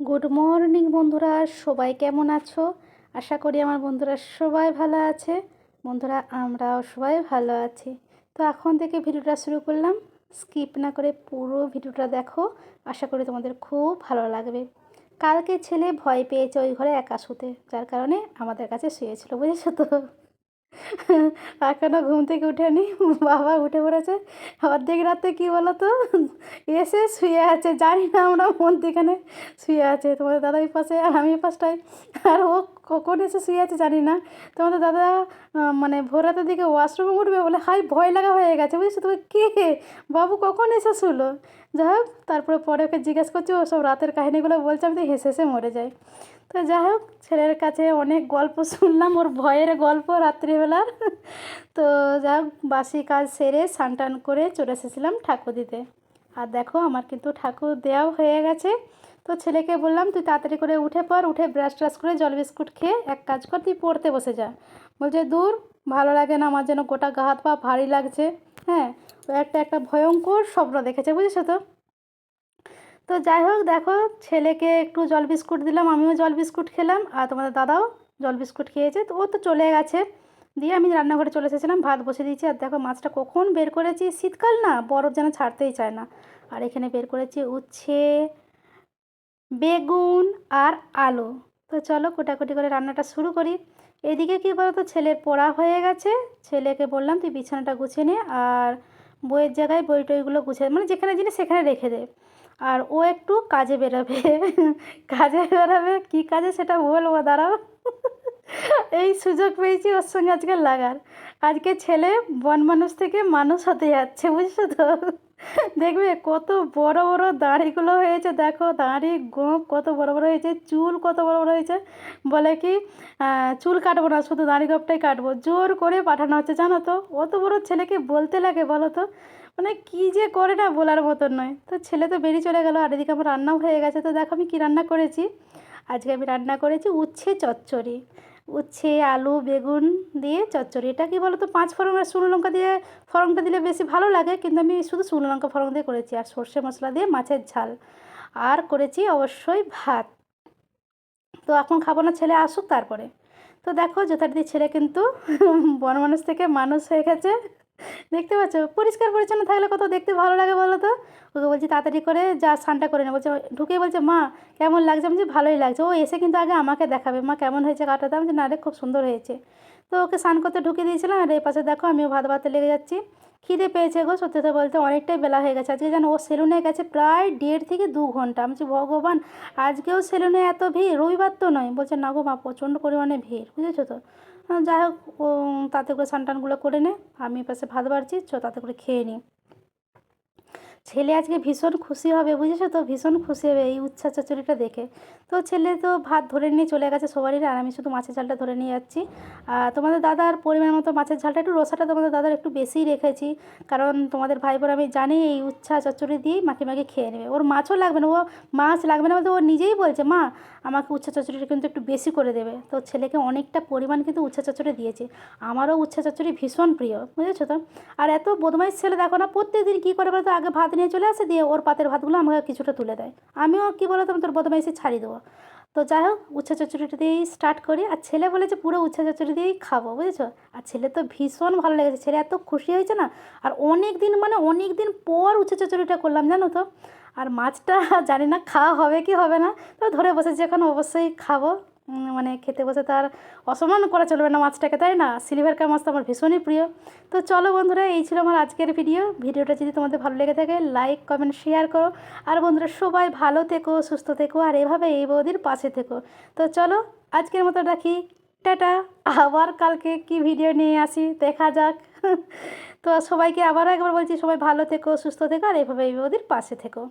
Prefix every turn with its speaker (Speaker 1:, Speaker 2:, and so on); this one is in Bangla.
Speaker 1: গুড মর্নিং বন্ধুরা। সবাই কেমন আছো? আশা করি আমার বন্ধুরা সবাই ভালো আছে। বন্ধুরা, আমরাও সবাই ভালো আছি। তো এখন থেকে ভিডিওটা শুরু করলাম। স্কিপ না করে পুরো ভিডিওটা দেখো। আশা করি তোমাদের খুব ভালো লাগবে। কালকে ছেলে ভয় পেয়েছে ওই ঘরে একা শুতে, যার কারণে আমাদের কাছে শুয়েছিল, বুঝেছ তো? এখনও ঘুম থেকে উঠেনি, বাবা উঠে পড়েছে। অর্ধেক রাতে কী বলো তো এসে শুয়ে আছে, জানি না আমরা যেখানে শুয়ে আছে। তোমাদের দাদা ওই পাশে আর আমি পাশটায়। আর ও কখন এসে শুয়ে আছে জানি না। তোমাদের দাদা মানে ভোর রাতের দিকে ওয়াশরুমে উঠবে বলে হাই ভয় লাগা হয়ে গেছে, বুঝেছ? তুমি কে? বাবু কখন এসে শুলো? যাই হোক, তারপরে পরে ওকে জিজ্ঞেস করছি, ও সব রাতের কাহিনিগুলো বলছে, আমি তো হেসে হেসে মরে যাই। তো যাই হোক, ছেলের কাছে অনেক গল্প শুনলাম, ওর ভয়ের গল্প রাত্রিবেলার তো যাই হোক, বাসি কাজ সেরে স্নান করে চলে এসেছিলাম ঠাকুর দিতে। আর দেখো, আমার কিন্তু ঠাকুর দেওয়াও হয়ে গেছে। তো ছেলেকে বললাম, তুই তাড়াতাড়ি করে উঠে পর উঠে ব্রাশ ট্রাশ করে জল বিস্কুট খেয়ে এক কাজ কর, তুই পড়তে বসে যা। বলছে, দূর, ভালো লাগে না, আমার যেন গোটা গা হাত পা ভারী লাগছে। হ্যাঁ একটা একটা ভয়ঙ্কর স্বপ্ন দেখেছে, বুঝেছ তো? তো যাই হোক, দেখো, ছেলেকে একটু জল বিস্কুট দিলাম, আমিও জল বিস্কুট খেলাম, আর তোমাদের দাদাও জল বিস্কুট খেয়েছে, তো ও তো চলে গেছে। দিয়ে আমি রান্নাঘরে চলে এসেছিলাম, ভাত বসে দিয়েছি, আর দেখো মাছটা কখন বের করেছি, শীতকাল না, বরফ যেন ছাড়তেই চায় না। আর এখানে বের করেছি উচ্ছে বেগুন আর আলু। তো চলো কোটাকুটি করে রান্নাটা শুরু করি। এদিকে কী বলতো, ছেলের পড়া হয়ে গেছে। ছেলেকে বললাম, তুই বিছানাটা গুছিয়ে নে আর বইয়ের জায়গায় বই টইগুলো গুছিয়ে মানে যেখানে জিনিস সেখানে রেখে দে। আর ও একটু কাজে বেরোবে। কাজে বেরোবে? কী কাজে সেটা বলব? দাঁড়াও। এই সুযোগ পেয়েছি ওর সঙ্গে আজকে লাগার। আজকে ছেলে বন মানুষ থেকে মানুষ হতে যাচ্ছে, বুঝছ তো? দেখবে কত বড় বড় দাড়িগুলো হয়েছে, দেখো দাড়ি গোঁপ কত বড় বড় হয়েছে, চুল কত বড় বড় হয়েছে। বলে কি চুল কাটবো না, শুধু দাড়ি গোপটাই কাটবো। জোর করে পাঠানো হচ্ছে, জানো তো? অত বড় ছেলেকে বলতে লাগে, বলো তো? মানে কী যে করে না বলার মতন নয়। তো ছেলে তো বেরিয়ে চলে গেলো, আর এদিকে আমার রান্নাও হয়ে গেছে। তো দেখো আমি কী রান্না করেছি। আজকে আমি রান্না করেছি উচ্ছে চচ্চড়ি। উচ্ছে, আলু, বেগুন দিয়ে চচ্চড়ি। এটা কি বলো তো পাঁচ ফোড়ন আর শুকনো লঙ্কা দিয়ে ফোড়নটা দিলে বেশি ভালো লাগে, কিন্তু আমি শুধু শুকনো লঙ্কা ফোড়ন দিয়ে করেছি আর সর্ষে মশলা দিয়ে মাছের ঝাল। আর করেছি অবশ্যই ভাত। তো এখন খাব না, ছেলে আসুক তারপরে। তো দেখো, যথারীতি ছেলে কিন্তু বনমানুষ থেকে মানুষ হয়ে গেছে। দেখতে পাচ্ছ? পরিষ্কার পরিচ্ছন্ন থাকলে কত দেখতে ভালো লাগে বলো তো? ওকে বলছি তাড়াতাড়ি করে যা স্নানটা করে নেব ঢুকে বলছে, মা, কেমন লাগছে? আমি যে ভালোই লাগছে। ও এসে কিন্তু আগে আমাকে দেখাবে, মা, কেমন হয়েছে কাটাতে আমি যে না রে, খুব সুন্দর হয়েছে। তো ওকে স্নান করতে ঢুকে দিয়েছিলাম, আর এই পাশে দেখো আমিও ভাত ভাতে লেগে যাচ্ছি। খিদে পেয়েছে গো সত্যি কথা বলতে, অনেকটাই বেলা হয়ে গেছে। আজকে যেন ও সেলুনে গেছে প্রায় দেড় থেকে দু ঘণ্টা। আমি বলছি, ভগবান, আজকেও সেলুনে এত ভিড়? রবিবার তো নয়। বলছে, না গো মা, প্রচণ্ড পরিমাণে ভিড়, বুঝেছ তো? যাই হোক তাতে করে স্নান করে নে। আমি পাশে ভাত বাড়ছি চ তাতে করে খেয়ে নিই। ছেলে আজকে ভীষণ খুশি হবে, বুঝেছ তো? ভীষণ খুশি হবে এই উচ্ছা চচ্চড়িটা দেখে। তো ছেলে তো ভাত ধরে নিয়ে চলে গেছে সবারই, আর আমি শুধু মাছের ঝালটা ধরে নিয়ে যাচ্ছি। আর তোমাদের দাদার পরিমাণ মতো মাছের ঝালটা, একটু রসাটা তোমাদের দাদার একটু বেশিই রেখেছি। কারণ তোমাদের ভাই বোন আমি জানি এই উচ্ছা চচ্চড়ি দিয়েই মাখে মাখে খেয়ে নেবে। ওর মাছও লাগবে না, ও মাছ লাগবে না বলতে ও নিজেই বলছে, মা, আমাকে উচ্ছা চচ্চড়িটা কিন্তু একটু বেশি করে দেবে। তো ছেলেকে অনেকটা পরিমাণ কিন্তু উচ্ছা চচ্চড়ি দিয়েছি। আমারও উচ্ছা চচ্চড়ি ভীষণ প্রিয়, বুঝেছ তো? আর এত বদমাইশ ছেলে দেখো না, প্রত্যেকদিন কী করে বলতো, আগে ভাত নিয়ে চলে আসে, দিয়ে ওর পাতের ভাতগুলো আমাকে কিছুটা তুলে দেয়। আমিও কী বলতো, আমি তোর বদমাইশি ছাড়িয়ে দেবো। তো যাই হোক, উচ্ছা চচ্চড়িটা দিয়েই স্টার্ট করি। আর ছেলে বলেছে পুরো উচ্ছা চচ্চড়ি দিয়েই খাব, বুঝেছ? আর ছেলে তো ভীষণ ভালো লেগেছে। ছেলে এত খুশি হয়েছে না? আর অনেক দিন মানে অনেক দিন পর উচ্ছা চচ্চড়িটা করলাম, জানো তো? আর মাছটা জানি না খাওয়া হবে কি হবে না, তো ধরে বসেছি এখন, অবশ্যই খাব। মানে খেতে বসে তার অসম্মান করা চলবে না মাছটাকে, তাই না? সিলভার কাপ মাছ তো আমার ভীষণই প্রিয়। তো চলো বন্ধুরা, এই ছিল আমার আজকের ভিডিও ভিডিওটা যদি তোমাদের ভালো লেগে থাকে লাইক কমেন্ট শেয়ার করো। আর বন্ধুরা, সবাই ভালো থেকো, সুস্থ থেকো, আর এভাবে এই বৌদির পাশে থেকো। তো চলো, আজকের মতো রাখি। টাটা। আবার কালকে কি ভিডিও নিয়ে আসি, দেখা যাক। তো সবাইকে আবারও একবার বলছি, সবাই ভালো থেকো, সুস্থ থেকো, আর এভাবে এই বৌদির পাশে থেকো।